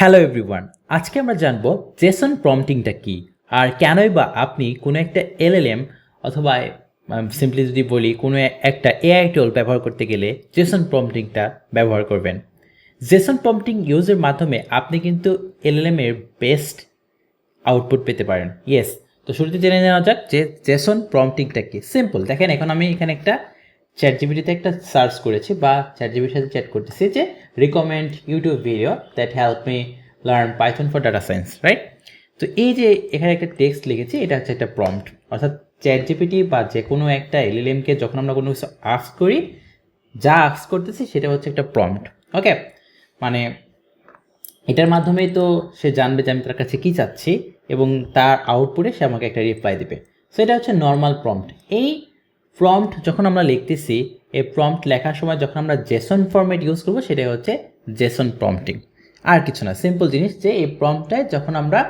Hello everyone আজকে আমরা জানব জেসন প্রম্পটিংটা কি, আর কেনই বা আপনি কোনো একটা এলএলএম অথবা সিম্পলি যদি বলি কোনো একটা এআই টুল ব্যবহার করতে গেলে জেসন প্রম্পটিংটা ব্যবহার করবেন। জেসন প্রম্পটিং ইউজের মাধ্যমে আপনি কিন্তু এলএলএম এর বেস্ট আউটপুট পেতে পারেন। ইয়েস তো শুরুতে জেনে নেওয়া যাক যে জেসন প্রম্পটিংটা কি। সিম্পল দেখেন এখন আমি এখানে একটা চ্যাট জিবিটিতে একটা সার্চ করেছি বা চ্যাট জিবির সাথে চ্যাট করতেছি যে recommend YouTube video that help me learn Python for data science right তো এই যে এখানে একটা টেক্সট লিখেছি, এটা হচ্ছে একটা প্রম্পট অর্থাৎ চ্যাট জিপিটি বা যে কোনো একটা এলএলএমকে যখন আমরা কোনো কিছু আস্ক করি, যা আস্ক করতেছি সেটা হচ্ছে একটা প্রম্পট ওকে মানে এটার মাধ্যমেই তো সে জানবে যে আমি তার কাছে কী চাচ্ছি এবং তার আউটপুটে সে আমাকে একটা রিপ্লাই দেবে। সো এটা হচ্ছে নর্মাল প্রম্পট এই প্রম্পট যখন আমরা লিখতেছি, এই প্রম্পট লেখার সময় যখন আমরা জেসন ফরম্যাট ইউজ করব, সেটাই হচ্ছে জেসন প্রম্পটিং আর কিছু না সিম্পল জিনিস যে এই প্রম্পটায় যখন আমরা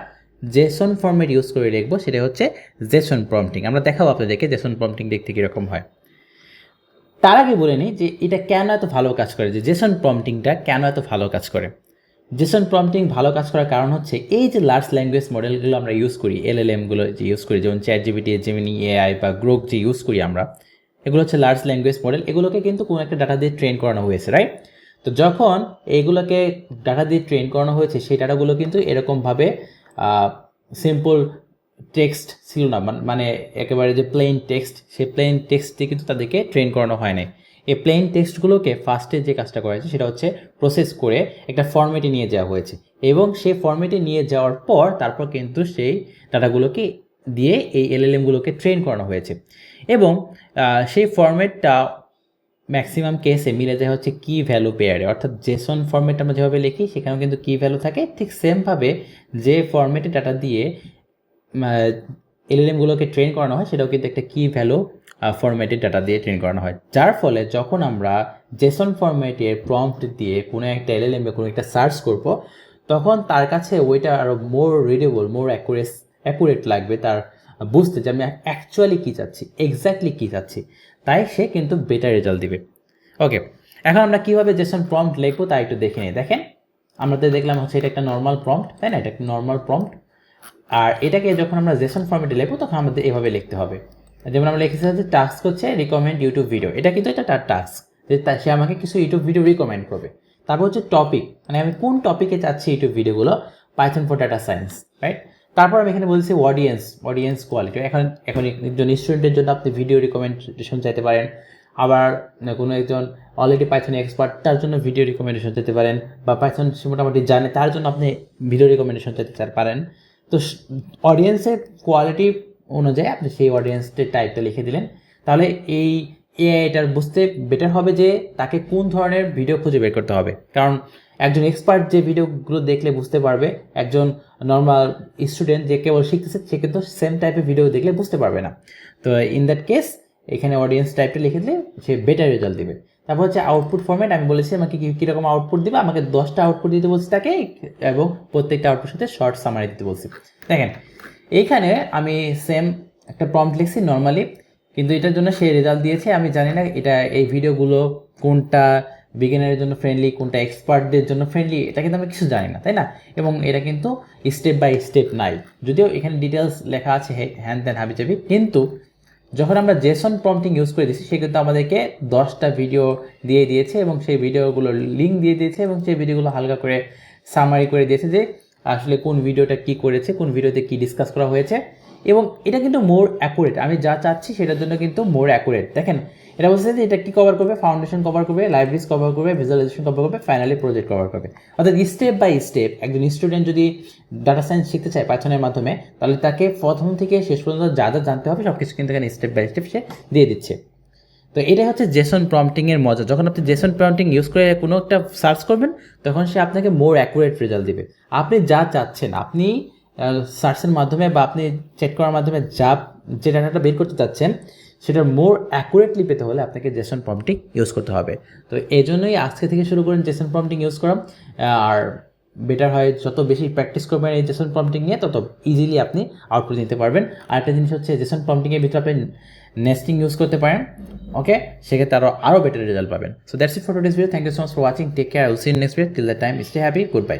জেসন ফর্মেট ইউজ করে লিখব সেটা হচ্ছে জেসন প্রম্পটিং আমরা দেখাবো আপনাদেরকে জেসন প্রম্পটিং দেখতে কীরকম হয়। তার আগে বলে নিই যে এটা কেন এত ভালো কাজ করে, যে জেসন প্রম্পটিংটা কেন এত ভালো কাজ করে? জেসন প্রম্পটিং ভালো কাজ করার কারণ হচ্ছে এই যে লার্জ ল্যাঙ্গুয়েজ মডেলগুলো আমরা ইউজ করি এলএলএমগুলো যে ইউজ করি, যেমন চ্যাট জিবিটি জেমিনি এআই বা গ্রোক যে ইউজ করি আমরা, এগুলো হচ্ছে লার্জ ল্যাঙ্গুয়েজ মডেল এগুলোকে কিন্তু কোনো একটা ডাটা দিয়ে ট্রেন করানো হয়েছে রাইট তো যখন এইগুলোকে ডাটা দিয়ে ট্রেন করানো হয়েছে, সেই ডাটাগুলো কিন্তু এরকমভাবে সিম্পল টেক্সট ছিল না, মান- একেবারে যে প্লেন টেক্সট সেই প্লেন টেক্সট দিয়ে কিন্তু তাদেরকে ট্রেন করানো হয় নাই। এই প্লেন টেক্সটগুলোকে ফার্স্টে যে কাজটা করা হয়েছে সেটা হচ্ছে প্রসেস করে একটা ফর্মেটে নিয়ে যাওয়া হয়েছে। এবং সেই ফর্মেটে নিয়ে যাওয়ার পর তারপর কিন্তু সেই ডাটাগুলোকে দিয়ে এই এলএলএমগুলোকে ট্রেন করানো হয়েছে। এবং সেই ফর্মেটটা ম্যাক্সিমাম কেসে মিলে যায় হচ্ছে কি ভ্যালু পেয়ারে অর্থাৎ জেসন ফর্মেট আমরা যেভাবে লিখি, সেখানেও কিন্তু কি ভ্যালু থাকে। ঠিক সেমভাবে যে ফর্মেটে ডাটা দিয়ে এলএলএমগুলোকে ট্রেন করানো হয়, সেটাও কিন্তু একটা কি ভ্যালু ফরম্যাটে ডাটা দিয়ে ট্রেন করানো হয়। যার ফলে যখন আমরা জেসন ফরম্যাটের প্রম্পট দিয়ে কোনো একটা এলএলএম কোনো একটা সার্চ করব, তখন তার কাছে ওইটা আরও মোর রিডেবল মোর অ্যাকুরেস অ্যাকুরেট লাগবে তার বুঝতে যে আমি অ্যাকচুয়ালি কী চাচ্ছি এক্স্যাক্টলি কী চাচ্ছি। তাই সে কিন্তু বেটার রেজাল্ট দিবে। ওকে এখন আমরা কীভাবে জেসন প্রম্পট লিখব তা একটু দেখে নিই। দেখেন, আমরা তো দেখলাম হচ্ছে এটা একটা নর্মাল প্রম্পট তাই না? এটা একটা নর্মাল প্রম্পট আর এটাকে যখন আমরা জেসন ফর্মেটে লিখব, তখন আমাদের এভাবে লিখতে হবে। যেমন আমরা লিখেছি যে টাস্ক হচ্ছে রিকমেন্ড ইউটিউব ভিডিও এটা কিন্তু এটা তার টাস্ক যে সে আমাকে কিছু ইউটিউব ভিডিও রিকমেন্ড করবে। তারপর হচ্ছে টপিক মানে আমি কোন টপিকে চাচ্ছি ইউটিউব ভিডিওগুলো Python for data science right তারপর আমি এখানে বলছি অডিয়েন্স অডিয়েন্স কোয়ালিটি এখন এখন একজন স্টুডেন্টের জন্য আপনি ভিডিও রিকমেন্ডেশন চাইতে পারেন। আবার কোনো একজন অলরেডি পাইথন এক্সপার্ট তার জন্য ভিডিও রিকমেন্ডেশন চাইতে পারেন। বা পাইথন মোটামুটি জানে, তার জন্য আপনি ভিডিও রিকমেন্ডেশন চাইতে পারেন। তো অডিয়েন্সের কোয়ালিটি অনুযায়ী আপনি সেই অডিয়েন্সের টাইপটা লিখে দিলেন। তাহলে এই এআইটার বুঝতে বেটার হবে যে তাকে কোন ধরনের ভিডিও খুঁজে বের করতে হবে। কারণ একজন এক্সপার্ট যে ভিডিওগুলো দেখলে বুঝতে পারবে, একজন নর্মাল স্টুডেন্ট যে কেবল শিখতেছে, সে কিন্তু সেম টাইপের ভিডিও দেখলে বুঝতে পারবে না। তো ইন দ্যাট কেস এখানে অডিয়েন্স টাইপটা লিখে দিলে সে বেটার রেজাল্ট দিবে। তারপর হচ্ছে আউটপুট ফর্মেট আমি বলেছি আমাকে কীরকম আউটপুট দিবে? আমাকে দশটা আউটপুট দিতে বলছি তাকে এবং প্রত্যেকটা আউটপুট সাথে শর্ট সামারি দিতে বলছি। দেখেন এইখানে আমি সেম একটা প্রম্পট লিখছি নর্মালি কিন্তু এটার জন্য সে রেজাল্ট দিয়েছে, আমি জানি না এটা এই ভিডিওগুলো কোনটা বিগিনারের জন্য ফ্রেন্ডলি কোনটা এক্সপার্টদের জন্য ফ্রেন্ডলি এটা কিন্তু আমি কিছু জানি না, তাই না? এবং এটা কিন্তু স্টেপ বাই স্টেপ নাই। যদিও এখানে ডিটেলস লেখা আছে হ্যান ত্যান হাবিজাবি কিন্তু যখন আমরা জেসন প্রম্পটিং ইউজ করে দিয়েছি সে কিন্তু আমাদেরকে দশটা ভিডিও দিয়ে দিয়েছে এবং সেই ভিডিওগুলোর লিঙ্ক দিয়ে দিয়েছে এবং সেই ভিডিওগুলো হালকা করে সামারি করে দিয়েছে যে আসলে কোন ভিডিওটা কি করেছে, কোন ভিডিওতে কি ডিসকাস করা হয়েছে। এবং এটা কিন্তু মোর অ্যাকুরেট আমি যা চাচ্ছি সেটার জন্য কিন্তু মোর অ্যাকুরেট দেখেন এটা বলছে যে এটা কি কভার করবে? ফাউন্ডেশন কভার করবে লাইব্রেরিজ কভার করবে ভিজুয়ালাইজেশন কভার করবে ফাইনালি প্রজেক্ট কভার করবে। অর্থাৎ স্টেপ বাই স্টেপ একজন স্টুডেন্ট যদি ডাটা সায়েন্স শিখতে চায় পাইথনের মাধ্যমে, তাহলে তাকে প্রথম থেকে শেষ পর্যন্ত যা যা জানতে হবে সব কিছু কিন্তু এখানে স্টেপ বাই স্টেপ সে দিয়ে দিচ্ছে। তো এটাই হচ্ছে জেসন প্রম্পটিংয়ের মজা। যখন আপনি জেসন প্রম্পটিং ইউজ করে কোনো একটা সার্চ করবেন, তখন সে আপনাকে মোর অ্যাকুরেট রেজাল্ট দিবে। আপনি যা চাচ্ছেন, আপনি সার্চের মাধ্যমে বা আপনি চেক করার মাধ্যমে যা, যে ডাটাটা বের করতে চাচ্ছেন সেটা মোর অ্যাকুরেটলি পেতে হলে আপনাকে জেসন প্রম্পটিং ইউজ করতে হবে। তো এই জন্যই আজকে থেকে শুরু করেন জেসন প্রম্পটিং ইউজ করা। আর বেটার হয়, যত বেশি প্র্যাকটিস করবেন এই জেসন প্রম্পটিং নিয়ে, তত ইজিলি আপনি আউটপুট নিতে পারবেন। আরেকটা জিনিস হচ্ছে জেসন প্রম্পটিংয়ের ভিতরে আপনি নেস্টিং ইউজ করতে পারেন ওকে সেক্ষেত্রে আরও আরও বেটার রেজাল্ট পাবেন। So that's it for today's video thank you so much for watching take care will see next video till the time stay happy good bye